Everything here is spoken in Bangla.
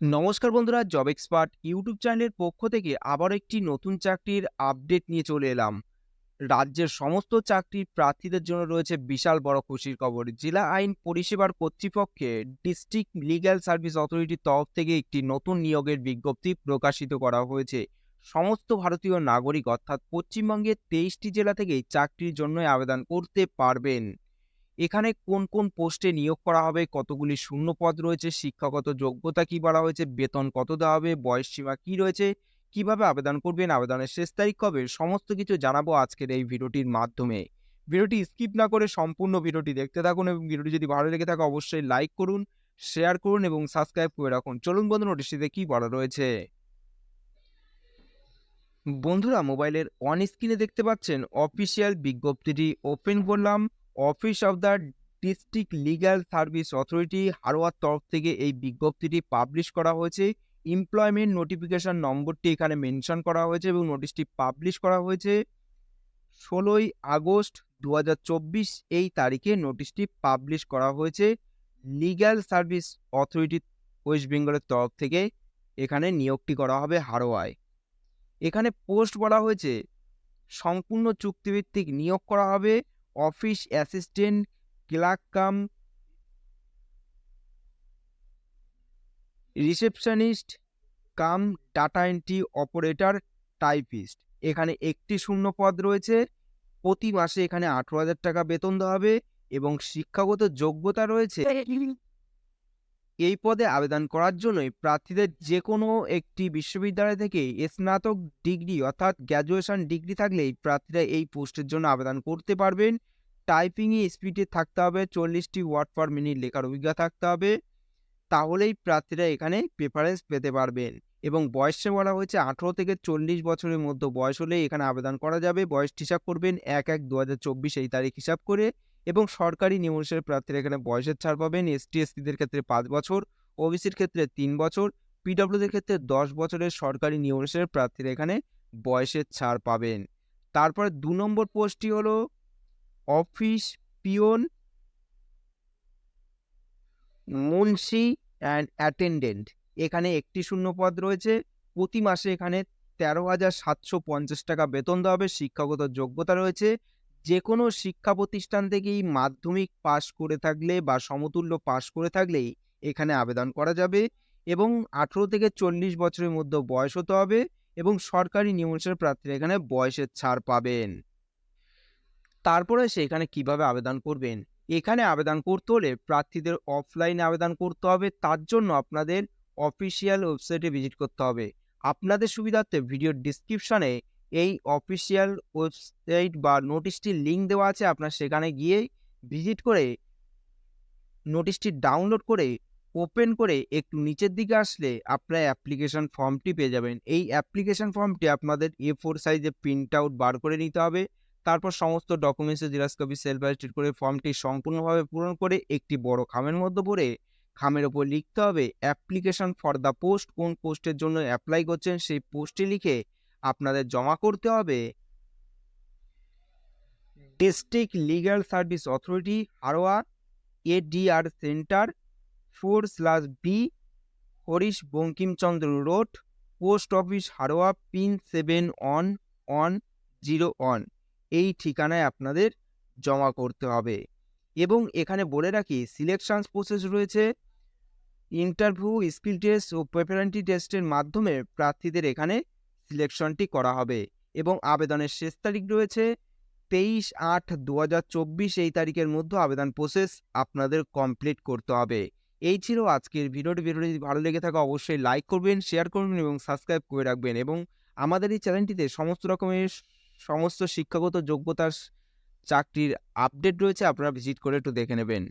নমস্কার বন্ধুরা, জব এক্সপার্ট ইউটিউব চ্যানেলের পক্ষ থেকে আবার একটি নতুন চাকরির আপডেট নিয়ে চলে এলাম। রাজ্যের সমস্ত চাকরির প্রার্থীদের জন্য রয়েছে বিশাল বড় খুশির খবর। জেলা আইন পরিষেবার কর্তৃপক্ষে ডিস্ট্রিক্ট লিগ্যাল সার্ভিস অথরিটির তরফ থেকে একটি নতুন নিয়োগের বিজ্ঞপ্তি প্রকাশিত করা হয়েছে। সমস্ত ভারতীয় নাগরিক অর্থাৎ পশ্চিমবঙ্গের তেইশটি জেলা থেকেই চাকরির জন্য আবেদন করতে পারবেন। এখানে কোন কোন পোস্টে নিয়োগ করা হবে? কতগুলি শূন্য পদ রয়েছে? শিক্ষাগত যোগ্যতা কি বলা হয়েছে? বেতন কত দেওয়া হবে? বয়স সীমা কি রয়েছে? কীভাবে আবেদন করবেন? আবেদনের শেষ তারিখ কবে? সমস্ত কিছু জানাব আজকের এই ভিডিওটির মাধ্যমে। ভিডিওটি স্কিপ না করে সম্পূর্ণ ভিডিওটি দেখতে থাকুন এবং ভিডিওটি যদি ভালো লেগে থাকে অবশ্যই লাইক করুন শেয়ার করুন এবং সাবস্ক্রাইব করে রাখুন। চলুন বন্ধু নোটিশটিতে কি বলা রয়েছে? বন্ধুরা মোবাইলের অন স্ক্রিনে দেখতে পাচ্ছেন অফিসিয়াল বিজ্ঞপ্তিটি ওপেন করলাম। Office of the district legal service authority হারোয়ার তরফ থেকে এই বিজ্ঞপ্তিটি পাবলিশ করা হয়েছে। এমপ্লয়মেন্ট নোটিফিকেশন নম্বরটি এখানে মেনশন করা হয়েছে এবং নোটিশটি পাবলিশ করা হয়েছে। ষোলোই আগস্ট দু হাজার চব্বিশ এই তারিখে নোটিশটি পাবলিশ করা হয়েছে। লিগ্যাল সার্ভিস অথরিটি ওয়েস্ট বেঙ্গলের তরফ থেকে এখানে নিয়োগটি করা হবে হারোয়ায়। এখানে পোস্ট বলা হয়েছে, সম্পূর্ণ চুক্তিভিত্তিক নিয়োগ করা হবে। Office assistant, clerk cum, receptionist cum, data entry operator, typist. এখানে একটি শূন্য পদ রয়েছে। প্রতি মাসে এখানে আঠেরো হাজার টাকা বেতন দেওয়া হবে এবং শিক্ষাগত যোগ্যতা রয়েছে এই পদে আবেদন করার জন্যই প্রার্থীদের যে কোনো একটি বিশ্ববিদ্যালয় থেকে স্নাতক ডিগ্রি অর্থাৎ গ্র্যাজুয়েশন ডিগ্রি থাকলেই প্রার্থীরা এই পোস্টের জন্য আবেদন করতে পারবেন। টাইপিংয়ে স্পিডে থাকতে হবে, চল্লিশটি ওয়ার্ড পার মিনিট লেখার অভিজ্ঞতা থাকতে হবে। তাহলেই প্রার্থীরা এখানে প্রেফারেন্স পেতে পারবেন এবং বয়সে বলা হয়েছে আঠেরো থেকে চল্লিশ বছরের মধ্যে বয়স হলে এখানে আবেদন করা যাবে। বয়স হিসাব করবেন এক এক দু এই তারিখ হিসাব করে। এবং সরকারি নিয়মানুসারে প্রার্থীরা এখানে বয়সের ছাড় পাবেন। এসটি এসসিদের ক্ষেত্রে পাঁচ বছর ওবিসির ক্ষেত্রে তিন বছর পিডব্লিউদের ক্ষেত্রে দশ বছরের সরকারি নিয়মানুসারে প্রার্থীরা এখানে বয়সের ছাড় পাবেন। তারপরে দু নম্বর পোস্টটি হলো, office peon munshi and attendant. এখানে একটি শূন্য পদ রয়েছে। প্রতি মাসে এখানে তেরো হাজার সাতশো পঞ্চাশ টাকা বেতন দেওয়া হবে। শিক্ষাগত যোগ্যতা রয়েছে। যে কোনো শিক্ষা প্রতিষ্ঠান থেকেই মাধ্যমিক পাশ করে থাকলে বা সমতুল্য পাশ করে থাকলেই এখানে আবেদন করা যাবে এবং আঠেরো থেকে চল্লিশ বছরের মধ্যে বয়স হতে হবে এবং সরকারি নিয়ম প্রার্থীরা এখানে বয়সের ছাড় পাবেন। তারপরে সে এখানে কীভাবে আবেদন করবেন? এখানে আবেদন করতে হলে প্রার্থীদের অফলাইনে আবেদন করতে হবে, তার জন্য আপনাদের অফিসিয়াল ওয়েবসাইটে ভিজিট করতে হবে। আপনাদের সুবিধার্থে ভিডিওর ডিসক্রিপশনে এই অফিসিয়াল ওয়েবসাইট বা নোটিশটির লিঙ্ক দেওয়া আছে, আপনার সেখানে গিয়ে ভিজিট করে নোটিশটি ডাউনলোড করে ওপেন করে একটু নিচের দিকে আসলে আপনার অ্যাপ্লিকেশন ফর্মটি পেয়ে যাবেন। এই অ্যাপ্লিকেশন ফর্মটি আপনাদের এ ফোর সাইজে প্রিন্ট আউট বার করে নিতে হবে। তারপর সমস্ত ডকুমেন্টসের জেরক্স কপি সেলফ অ্যাটেস্টেড করে ফর্মটি সম্পূর্ণভাবে পূরণ করে একটি বড় খামের মধ্যে পড়ে খামের ওপর লিখতে হবে অ্যাপ্লিকেশন ফর দ্য পোস্ট কোন পোস্টের জন্য অ্যাপ্লাই করছেন, সেই পোস্টটি লিখে আপনাদের জমা করতে হবে। District legal service authority Haroa ADR centre four slash B Harish Bankimchandra road post office Haroa pin seven one one zero one এই ঠিকানায় আপনাদের জমা করতে হবে। এবং এখানে বলে রাখি সিলেকশন প্রসেস রয়েছে। ইন্টারভিউ স্কিল টেস্ট ও প্রেপারেন্টি টেস্টের মাধ্যমে প্রার্থীদের এখানে সিলেকশনটি করা হবে এবং আবেদনের শেষ তারিখ রয়েছে তেইশ আট দু এই তারিখের মধ্যে আবেদন প্রসেস আপনাদের কমপ্লিট করতে হবে। এই ছিল আজকের ভিডিওটি। ভিডিওটি ভালো লেগে থাকে, অবশ্যই লাইক করবেন শেয়ার করবেন এবং সাবস্ক্রাইব করে রাখবেন এবং আমাদের এই চ্যানেলটিতে সমস্ত রকমের সমস্ত শিক্ষাগত যোগ্যতার চাকরির আপডেট রয়েছে, আপনারা ভিজিট করে একটু দেখে নেবেন।